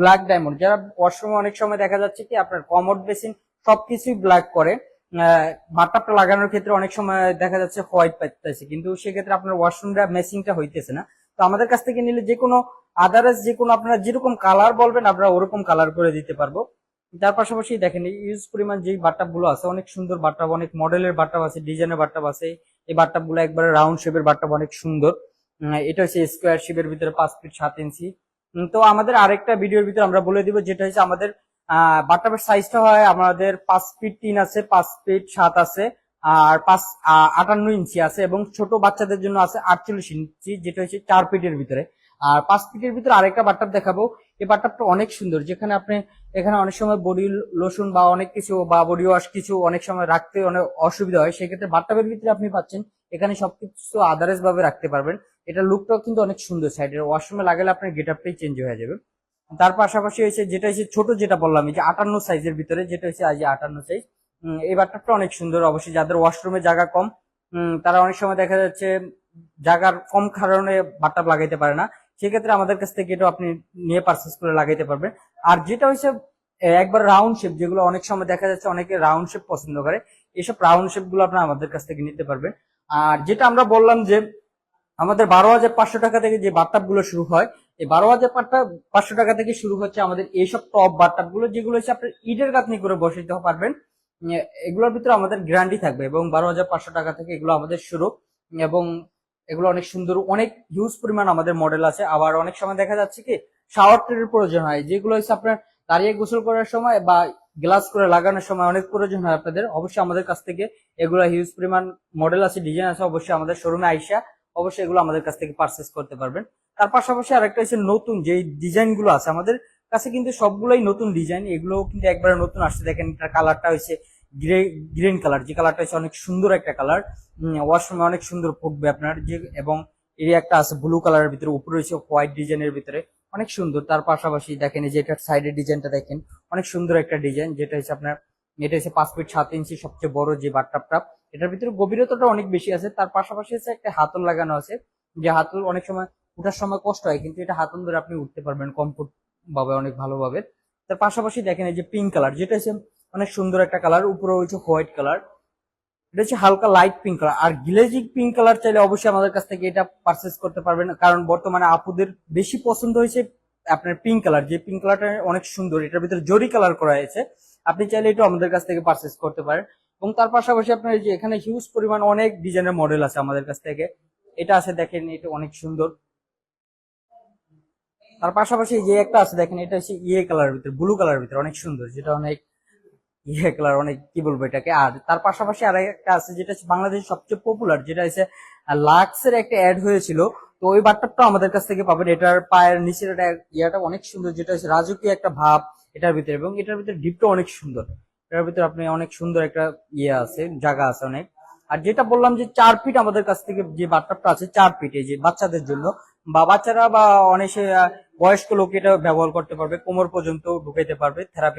Black diamond যারা ওয়াশরুমে অনেক সময় দেখা যাচ্ছে কি, আপনার কমোড বেসিন সবকিছুই ব্ল্যাক করে। বাটটাপটা লাগানোর ক্ষেত্রে অনেক সময় দেখা যাচ্ছে হোয়াইট পাইতেছে। কিন্তু সেক্ষেত্রে আপনার ওয়াশরুমটা মেসিংটা হইতেছে না। তো আমাদের কাছ থেকে নিলে যে কোনো আদার্স যে কোনো আপনারা যেরকম কালার বলবেন, আমরা ওরকম কালার করে দিতে পারব। তার পাশাপাশি দেখেন ইউজ পরিমাণ যে বাট্টাপগুলো আছে, অনেক সুন্দর বাট্টাপ অনেক মডেলের বাট্টাপ আছে ডিজাইনের বাট্টাপ আছে। এই বাট্টাপগুলো একবারে রাউন্ড শেপের বাট্টাপ অনেক সুন্দর। এটা হচ্ছে স্কোয়ার শেপের ভিতরে পাঁচ ফিট সাত ইঞ্চি তো আমাদের আরেকটা ভিডিওর ভিতরে আমরা বলে দিব, যেটা হচ্ছে আমাদের বাট্টাপের সাইজটা হয় আমাদের পাঁচ ফিট তিন আছে, পাঁচ ফিট সাত আছে, আর পাঁচ আটান্ন ইঞ্চি আছে এবং ছোট বাচ্চাদের জন্য আছে আটচল্লিশ ইঞ্চি যেটা হচ্ছে চার ফিটের ভিতরে। আর পাঁচ ফিটের ভিতরে আরেকটা বাট্টাপ দেখাবো। এই বাট্টাপটা অনেক সুন্দর, যেখানে আপনি, এখানে অনেক সময় বডি লোশন বা অনেক কিছু বা বডি ওয়াশ কিছু অনেক সময় রাখতে অনেক অসুবিধা হয়। সেক্ষেত্রে বাট্টাপের ভিতরে আপনি পাচ্ছেন, এখানে সবকিছু আদারেস ভাবে রাখতে পারবেন। এটা লুকটাও কিন্তু অনেক সুন্দর সাইডের ওয়াশরুমে লাগালে আপনার গেট আপটাই চেঞ্জ হয়ে যাবে। তার পাশাপাশি হয়েছে যেটা হচ্ছে ছোট যেটা বললাম যে আটান্ন সাইজের ভিতরে, যেটা হচ্ছে আজ আটান্ন সাইজ এই বাট্টাপটা অনেক সুন্দর। অবশ্যই যাদের ওয়াশরুমে জায়গা কম তারা অনেক সময় দেখা যাচ্ছে জায়গার কম কারণে বাট্টাপ লাগাইতে পারে না। সেক্ষেত্রে আমাদের কাছ থেকে এটা আপনি নিয়ে পারচেস করে লাগাইতে পারবেন। আর যেটা হচ্ছে একবার রাউন্ড শেপ যেগুলো অনেক সময় দেখা যাচ্ছে অনেকে রাউন্ড শেপ পছন্দ করে, এসব রাউন্ড শেপগুলো আপনার আমাদের কাছ থেকে নিতে পারবেন। আর যেটা আমরা বললাম যে আমাদের বারো হাজার পাঁচশো টাকা থেকে যে বাট্টাপগুলো শুরু হয়, এই বারো হাজার পাঁচশো টাকা থেকে শুরু হচ্ছে আমাদের এইসব টপ বাট্টাপগুলো, যেগুলো হচ্ছে আপনি ইটের গাঁথনি করে বসাইতে পারবেন। এগুলোর ভিতরে আমাদের গ্যারান্টি থাকবে এবং বারো হাজার পাঁচশো টাকা থেকে এগুলো আমাদের শুরু। এবং এগুলো অনেক সুন্দর, অনেক হিউজ পরিমাণ আমাদের মডেল আছে। আবার অনেক সময় দেখা যাচ্ছে কি শাওয়ার ট্রের প্রয়োজন হয়। যেগুলো হচ্ছে আপনার দাঁড়িয়ে গোসল করার সময় বা গ্লাস করে লাগানোর সময় অনেক প্রয়োজন হয় আপনাদের। অবশ্যই আমাদের কাছ থেকে এগুলো হিউজ পরিমাণ মডেল আছে ডিজাইন আছে, অবশ্যই আমাদের শোরুমে আইসা অবশ্যই এগুলো আমাদের কাছ থেকে পারচেস করতে পারবেন। তার পাশাপাশি আরেকটা হচ্ছে নতুন যে ডিজাইনগুলো আছে, আমাদের কাছে কিন্তু সবগুলোই নতুন ডিজাইন এগুলো কিন্তু একবারে নতুন আসছে। দেখেন এটার কালারটা হচ্ছে গ্রে গ্রিন কালার যে কালারটা হচ্ছে অনেক সুন্দর একটা কালার ওয়াশরুমে অনেক সুন্দর ফুটবে আপনার, যে, এবং এর একটা আছে ব্লু কালারের ভিতরে, উপরে রয়েছে হোয়াইট ডিজাইনের ভিতরে। অনেক সুন্দর। তার পাশাপাশি দেখেন যে এটার সাইডের ডিজাইনটা দেখেন, অনেক সুন্দর একটা ডিজাইন যেটা হচ্ছে আপনার, এটা হচ্ছে পাঁচ ফিট সাত ইঞ্চি সবচেয়ে বড় যে বাট্টাপটা এটার ভিতরে গভীরতাটা অনেক বেশি আছে। তার পাশাপাশি হচ্ছে একটা হাতল লাগানো আছে। যে হাতল অনেক সময় উঠার সময় কষ্ট হয়, কিন্তু এটা হাতল ধরে আপনি উঠতে পারবেন কমফোর্ট ভাবে অনেক ভালোভাবে। তার পাশাপাশি দেখেন এই যে পিঙ্ক কালার যেটা হচ্ছে অনেক সুন্দর একটা কালার উপরে হচ্ছে হোয়াইট কালার এটা হচ্ছে হালকা লাইট পিঙ্ক কালার আর গ্লেজিং পিঙ্ক কালার চাইলে অবশ্যই আমাদের কাছ থেকে এটা পারচেস করতে পারবেন। কারণ বর্তমানে আপুদের বেশি পছন্দ হয়েছে আপনার পিঙ্ক কালার যে পিঙ্ক কালারটা অনেক সুন্দর, এটার ভিতরে জরি কালার করা হয়েছে। আপনি চাইলে এটা আমাদের কাছ থেকে পারচেস করতে পারেন। এবং তার পাশাপাশি আপনার এই যে এখানে হিউজ পরিমাণ অনেক ডিজাইনের মডেল আছে আমাদের কাছ থেকে। এটা আছে দেখেন, এটা অনেক সুন্দর। তার পাশাপাশি যে একটা আছে দেখেন, এটা হচ্ছে ইয়ে কালারের ভিতরে ব্লু কালারের ভিতরে, অনেক সুন্দর। যেটা অনেক ইয়ে কালার অনেক কি বলব এটাকে? আর তার পাশাপাশি আর একটা আছে, যেটা বাংলাদেশের সবচেয়ে পপুলার যেটা হচ্ছে লাক্সের একটা অ্যাড হয়েছিল। তো ওই বাট্টাপটা আমাদের কাছ থেকে পাবেন। এটার পায়ের নিচের একটা ইয়াটা অনেক সুন্দর, যেটা হচ্ছে রাজকীয় একটা ভাব এটার ভিতরে। এবং এটার ভিতরে ডিপটা অনেক সুন্দর। এটার ভিতরে আপনি অনেক সুন্দর একটা ইয়ে আছে, জায়গা আছে অনেক। আর যেটা বললাম যে চার ফিট আমাদের কাছ থেকে যে বাথটাপটা আছে, চার ফিট যে বাচ্চাদের জন্য। বা বাচ্চারা বা অনেক বয়স্ক লোক এটা ব্যবহার করতে পারবে, কোমর পর্যন্ত ঢুকাইতে পারবে থেরাপি